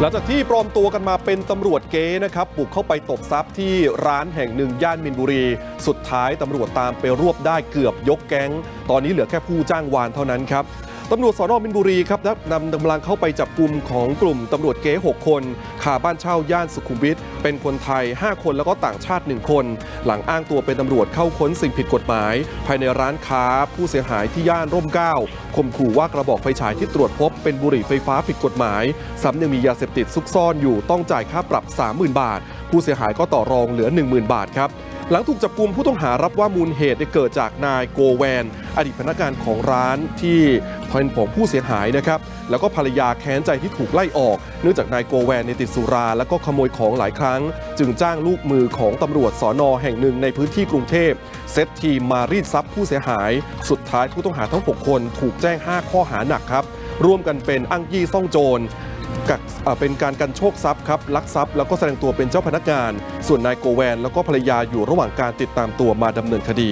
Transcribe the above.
หลังจากที่ปลอมตัวกันมาเป็นตำรวจเก๊นะครับบุกเข้าไปตบทรัพย์ที่ร้านแห่งหนึ่งย่านมินบุรี สุดท้ายตำรวจตามไปรวบได้เกือบยกแก๊ง ตอนนี้เหลือแค่ผู้จ้างวานเท่านั้นครับ ตำรวจสอนอมินบุรีครับนำกำลังเข้าไปจับกลุ่มของกลุ่มตำรวจเก๊6 คนคาบ้านเช่าย่านสุขุมวิทเป็นคนไทย 5 คนแล้วก็ต่างชาติ 1 คน หลังอ้างตัวเป็นตำรวจเข้าค้นสิ่งผิดกฎหมาย ภายในร้านค้าผู้เสียหายที่ย่านร่มเกล้าข่มขู่ว่ากระบอกไฟฉายที่ตรวจพบเป็นบุหรี่ไฟฟ้าผิดกฎหมายซ้ำยังมียาเสพติดซุกซ่อนอยู่ต้องจ่ายค่าปรับ 30,000 บาท ผู้เสียหายก็ต่อรองเหลือ 10,000 บาทครับหลังถูกจับกลุ่มผู้ต้องหารับว่ามูลเหตุเกิดจากนายโกแวน อดีตพนักงานของร้านที่เป็นของผู้เสียหายนะครับ แล้วก็ภรรยาแค้นใจที่ถูกไล่ออก เนื่องจากนายโกแวนในติดสุรา แล้วก็ขโมยของหลายครั้ง จึงจ้างลูกมือของตำรวจสอนอแห่งหนึ่งในพื้นที่กรุงเทพเซตทีมมารีดทรัพย์ผู้เสียหาย สุดท้ายผู้ต้องหาทั้ง 6 คนถูกแจ้ง 5 ข้อหาหนักครับร่วมกันเป็นอ้างยี่ซ่องโจร กักเป็นการกันโชคทรัพย์ครับลักทรัพย์แล้วก็แสดงตัวเป็นเจ้าพนักงาน ส่วนนายโกแวน แล้วก็ภรรยาอยู่ระหว่างการติดตามตัวมาดำเนินคดี